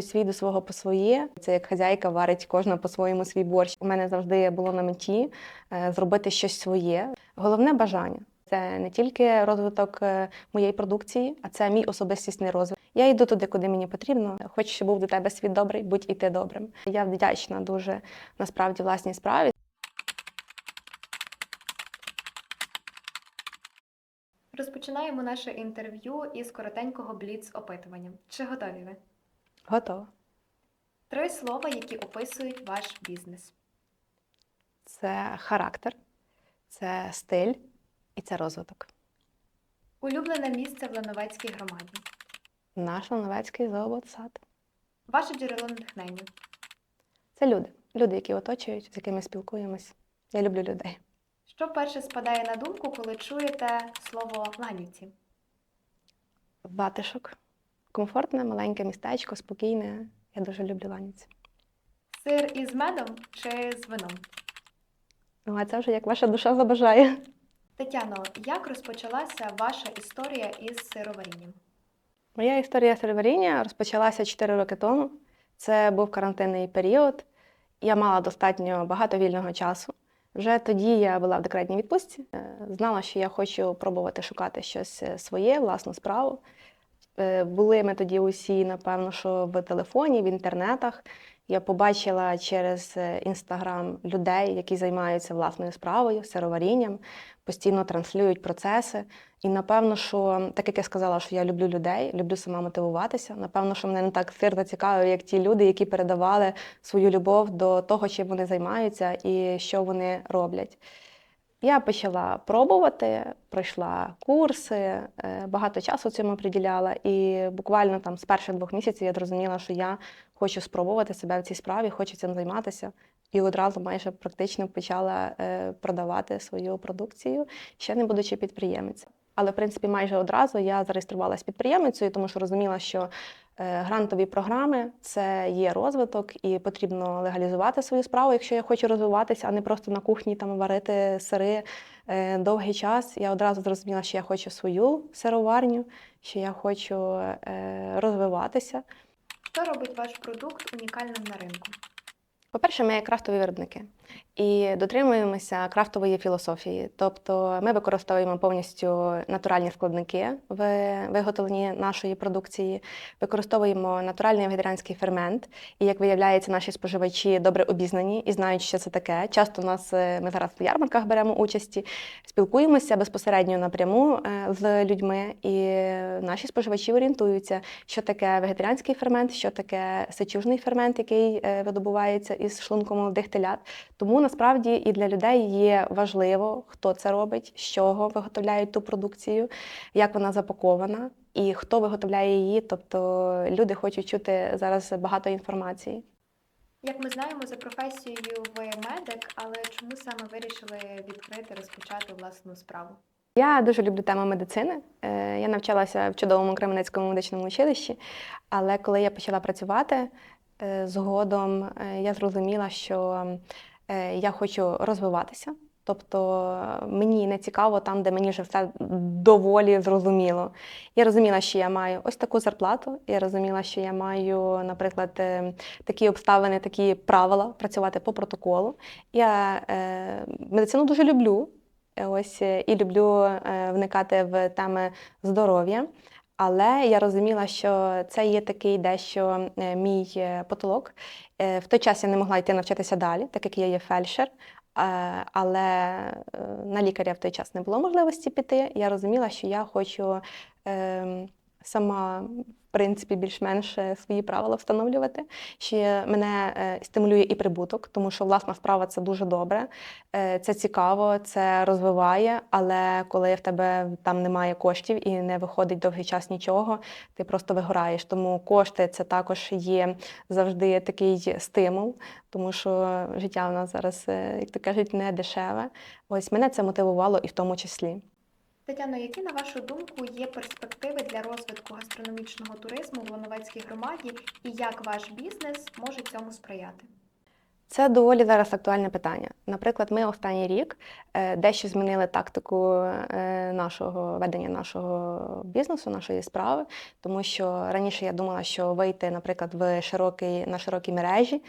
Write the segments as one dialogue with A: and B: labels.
A: Свій до свого по своє. Це як хазяйка варить кожна по-своєму свій борщ. У мене завжди було на меті е, зробити щось своє. Головне бажання це не тільки розвиток е, моєї продукції, а це мій особистісний розвиток. Я йду туди, куди мені потрібно. Хоч щоб був до тебе світ добрий, будь і ти добрим. Я вдячна дуже насправді власній справі.
B: Розпочинаємо наше інтерв'ю із коротенького бліц-опитування. Чи готові ви?
A: Готова.
B: Три слова, які описують ваш бізнес.
A: Це характер, це стиль і це розвиток.
B: Улюблене місце в Лановецькій громаді.
A: Наш Лановецький зооботсад.
B: Ваше джерело натхнення.
A: Це люди. Люди, які оточують, з якими спілкуємось. Я люблю людей.
B: Що перше спадає на думку, коли чуєте слово ланівці?
A: Батишок. Комфортне, маленьке містечко, спокійне. Я дуже люблю Ланівці.
B: Сир із медом чи з вином?
A: Ну, а це вже як ваша душа забажає.
B: Тетяно, як розпочалася ваша історія із сироварінням?
A: Моя історія серверіння розпочалася 4 роки тому. Це був карантинний період. Я мала достатньо багато вільного часу. Вже тоді я була в декретній відпустці. Е, Знала, що я хочу пробувати шукати щось е, своє, власну справу. Е, Були ми тоді усі, напевно, що в телефоні, в інтернетах. Я побачила через інстаграм людей, які займаються власною справою, сироварінням, постійно транслюють процеси. І напевно, що так як я сказала, що я люблю людей, люблю сама мотивуватися. Напевно, що мене не так сильно цікавив, як ті люди, які передавали свою любов до того, чим вони займаються і що вони роблять. Я почала пробувати, пройшла курси, е, багато часу цьому приділяла, і буквально там з перших двох місяців я зрозуміла, що я хочу спробувати себе в цій справі, хочу цим займатися. І одразу майже практично почала е, продавати свою продукцію, ще не будучи підприємицею. Але в принципі майже одразу я зареєструвалася підприємицею, тому що розуміла, що грантові програми це є розвиток, і потрібно легалізувати свою справу, якщо я хочу розвиватися, а не просто на кухні там варити сири е, довгий час. Я одразу зрозуміла, що я хочу свою сироварню, що я хочу е, розвиватися.
B: Що робить ваш продукт унікальним на ринку?
A: По-перше, ми крафтові виробники і дотримуємося крафтової філософії. Тобто ми використовуємо повністю натуральні складники в виготовленні нашої продукції, використовуємо натуральний вегетаріанський фермент. І як виявляється, наші споживачі добре обізнані і знають, що це таке. Часто у нас е, ми зараз в ярмарках беремо участі, спілкуємося безпосередньо напряму е, з людьми, і наші споживачі орієнтуються, що таке вегетаріанський фермент, що таке сечужний фермент, який е, видобувається із шлунку молодих телят. Тому насправді і для людей є важливо, хто це робить, з чого виготовляють ту продукцію, як вона запакована і хто виготовляє її. Тобто люди хочуть чути зараз багато інформації.
B: Як ми знаємо, за професією ви медик, але чому саме вирішили відкрити, розпочати власну справу?
A: Я дуже люблю тему медицини. Е, Я навчалася в чудовому Кременецькому медичному училищі, але коли я почала працювати е, згодом, е, я зрозуміла, що я хочу розвиватися. Тобто е, мені не цікаво там, де мені вже все доволі зрозуміло. Я розуміла, що я маю ось таку зарплату. Я розуміла, що я маю, наприклад, е, такі обставини, такі правила працювати по протоколу. Я е, медицину дуже люблю. Е, Ось е, і люблю е, вникати в теми здоров'я. Але я розуміла, що це є такий дещо е, мій е, потолок. Е, В той час я не могла йти навчатися далі, так як я є фельдшер. Але на лікаря в той час не було можливості піти. Я розуміла, що я хочу ем, сама, в принципі, більш-менш е, свої правила встановлювати. Що мене е, стимулює і прибуток, тому що власна справа це дуже добре. Е, Це цікаво, це розвиває, але коли в тебе там немає коштів і не виходить довгий час нічого, ти просто вигораєш. Тому кошти це також є завжди такий стимул, тому що життя у нас зараз, як то кажуть, не дешеве. Ось мене це мотивувало і в тому числі.
B: Тетяно, які, на вашу думку, є перспективи для розвитку гастрономічного туризму в Лановецькій громаді і як ваш бізнес може цьому сприяти?
A: Це доволі зараз актуальне питання. Наприклад, ми останній рік е, дещо змінили тактику е, нашого ведення нашого бізнесу, нашої справи, тому що раніше я думала, що вийти, наприклад, в широкий на широкі мережі,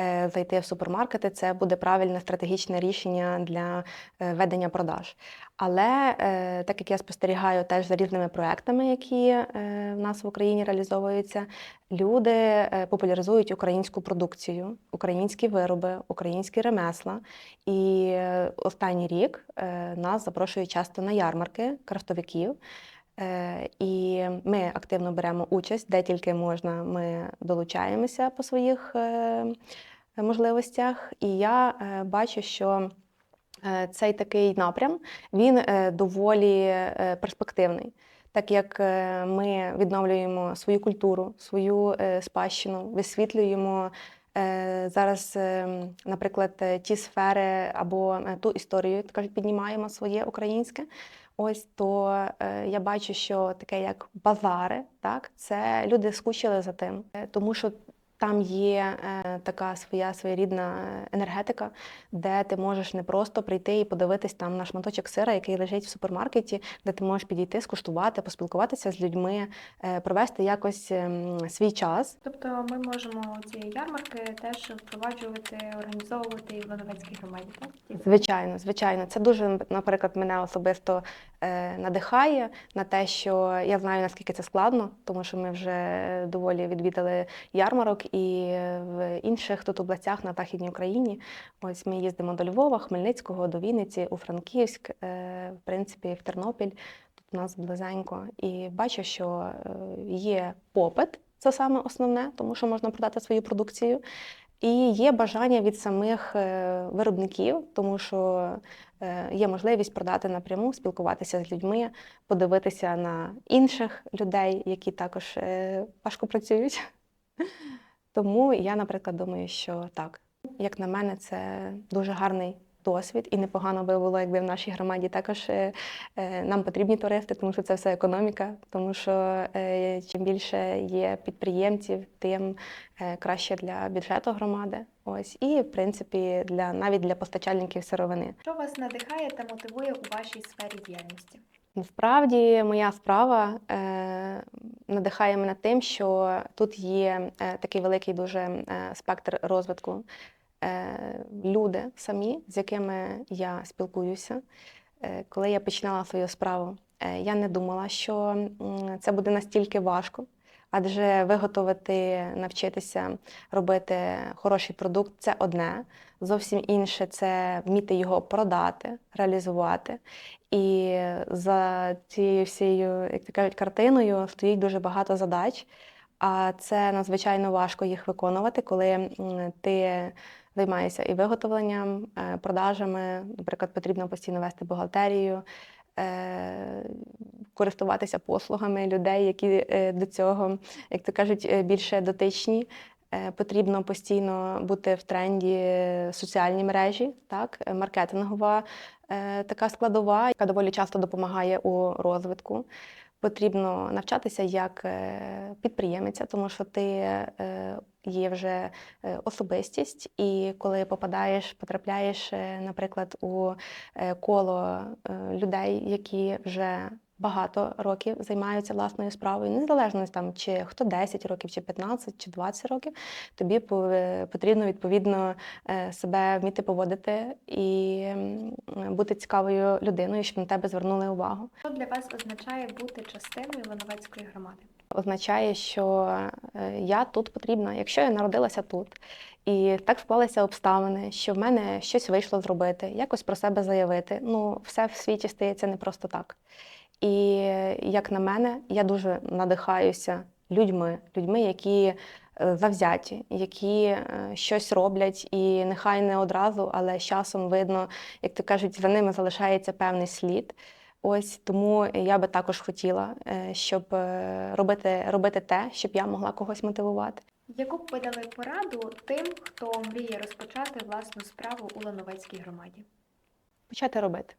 A: е, зайти в супермаркети це буде правильне стратегічне рішення для ведення продаж. Але е, так як я спостерігаю теж за різними проектами, які е, в нас в Україні реалізовуються, люди е, популяризують українську продукцію, українські вироби, українські ремесла. І останній рік нас запрошують часто на ярмарки крафтовиків. І ми активно беремо участь, де тільки можна, ми долучаємося по своїх можливостях. І я бачу, що цей такий напрям він е, доволі е, перспективний. Так як е, ми відновлюємо свою культуру, свою е, спадщину, висвітлюємо е, зараз, е, наприклад, е, ті сфери або е, ту історію, кажуть, піднімаємо своє українське. Ось то е, я бачу, що таке як базари, так це люди скучили за тим, Е, тому що там є е, така своя своєрідна е, енергетика, де ти можеш не просто прийти і подивитись там на шматочок сира, який лежить в супермаркеті, де ти можеш підійти, скуштувати, поспілкуватися з людьми, е, провести якось ем, свій час.
B: Тобто ми можемо ці ярмарки теж впроваджувати, організовувати і в Лановецькій громаді, так?
A: Звичайно, звичайно, це дуже, наприклад, мене особисто е, надихає на те, що я знаю, наскільки це складно, тому що ми вже доволі відвідали ярмарок і в інших тут областях на Західній Україні. Ось ми їздимо до Львова, Хмельницького, до Вінниці, у Франківськ, е, в принципі, в Тернопіль. Тут у нас близенько. І бачу, що е, є попит, це саме основне, тому що можна продати свою продукцію. І є бажання від самих е, виробників, тому що є можливість продати напряму, спілкуватися з людьми, подивитися на інших людей, які також важко працюють. Тому я, наприклад, думаю, що так, як на мене, це дуже гарний досвід, і непогано би було, якби в нашій громаді також е, е, нам потрібні туристи, тому що це все економіка. Тому що е, чим більше є підприємців, тим краще для бюджету громади. Ось і в принципі для навіть для постачальників сировини.
B: Що вас надихає та мотивує у вашій сфері діяльності?
A: Насправді моя справа надихає мене тим, що тут є е, такий великий дуже е, спектр розвитку. Е, люди самі, з якими я спілкуюся. Коли я починала свою справу, я не думала, що це буде настільки важко. Адже виготовити, навчитися робити хороший продукт це одне. Зовсім інше це вміти його продати, реалізувати. І за цією всією, як то кажуть, картиною стоїть дуже багато задач. А це надзвичайно важко їх виконувати, коли ти займаєшся і виготовленням, е, продажами. Наприклад, потрібно постійно вести бухгалтерію, е, користуватися послугами людей, які е, до цього, як то кажуть, е, більше дотичні. Е, Потрібно постійно бути в тренді соціальні мережі, так, маркетингова така складова, яка доволі часто допомагає у розвитку. Потрібно навчатися як підприємиця, тому що ти є вже особистість, і коли попадаєш, потрапляєш, наприклад, у коло людей, які вже багато років займаються власною справою, незалежно там, чи хто 10 років, чи 15, чи 20 років, тобі потрібно відповідно е, себе вміти поводити і бути цікавою людиною, щоб на тебе звернули увагу.
B: Що для вас означає бути частиною Лановецької громади?
A: означає, що е, я тут потрібна, якщо я народилася тут. І так склалися обставини, що в мене щось вийшло зробити, якось про себе заявити. Ну, все в світі стається не просто так. І як на мене, я дуже надихаюся людьми, людьми, які е, завзяті, які е, щось роблять, і нехай не одразу, але з часом видно, як то кажуть, за ними залишається певний слід. Ось тому я би також хотіла, е, щоб робити, робити те, щоб я могла когось мотивувати.
B: Яку б ви дали пораду тим, хто мріє розпочати власну справу у Лановецькій громаді?
A: Почати робити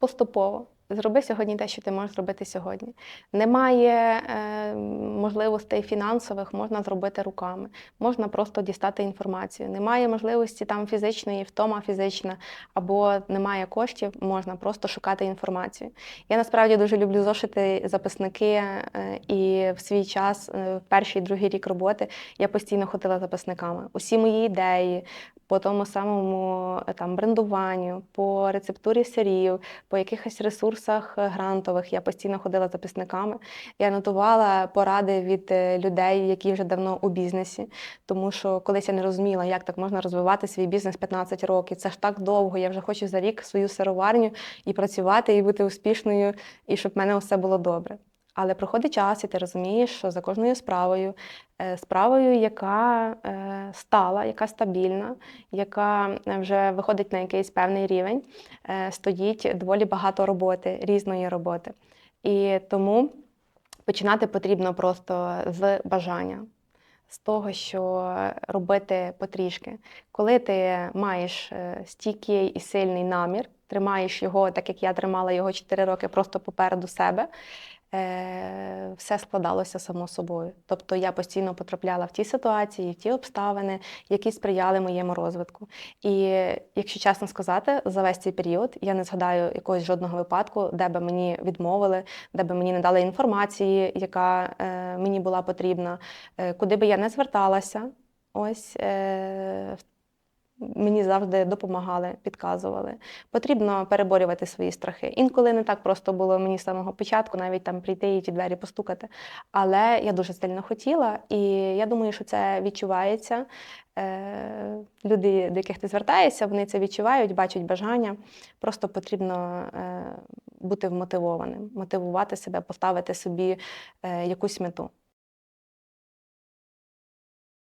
A: поступово, Зроби сьогодні те, що ти можеш зробити сьогодні. Немає е, можливостей фінансових, можна зробити руками, можна просто дістати інформацію. Немає можливості там фізичної, втома фізична, або немає коштів, можна просто шукати інформацію. Я насправді дуже люблю зошити записники, е, і в свій час, е, в перший другий рік роботи, я постійно ходила записниками. Усі мої ідеї. По тому самому е, там брендуванню, по рецептурі сирів, по якихось ресурсах е, грантових я постійно ходила записниками. Я нотувала поради від е, людей, які вже давно у бізнесі. Тому що колись я не розуміла, як так можна розвивати свій бізнес 15 років. Це ж так довго. Я вже хочу за рік свою сироварню і працювати, і бути успішною, і щоб в мене все було добре. Але проходить час, і ти розумієш, що за кожною справою, е, справою, яка е, стала, яка стабільна, яка е, вже виходить на якийсь певний рівень, стоїть доволі багато роботи, різної роботи. І тому починати потрібно просто з бажання, з того, що робити потрішки. Коли ти маєш стійкий і сильний намір, тримаєш його, так як я тримала його 4 роки просто попереду себе. Е, Все складалося само собою. Тобто я постійно потрапляла в ті ситуації, в ті обставини, які сприяли моєму розвитку. І якщо чесно сказати, за весь цей період я не згадаю якогось жодного випадку, де би мені відмовили, де би мені не дали інформації, яка е, мені була потрібна, Е, куди би я не зверталася. Ось е, мені завжди допомагали, підказували. Потрібно переборювати свої страхи. Інколи не так просто було мені з самого початку, навіть там прийти і ті двері постукати. Але я дуже сильно хотіла, і я думаю, що це відчувається. Е, Люди, до яких ти звертаєшся, вони це відчувають, бачать бажання. Просто потрібно е, бути вмотивованим, мотивувати себе, поставити собі е, якусь мету.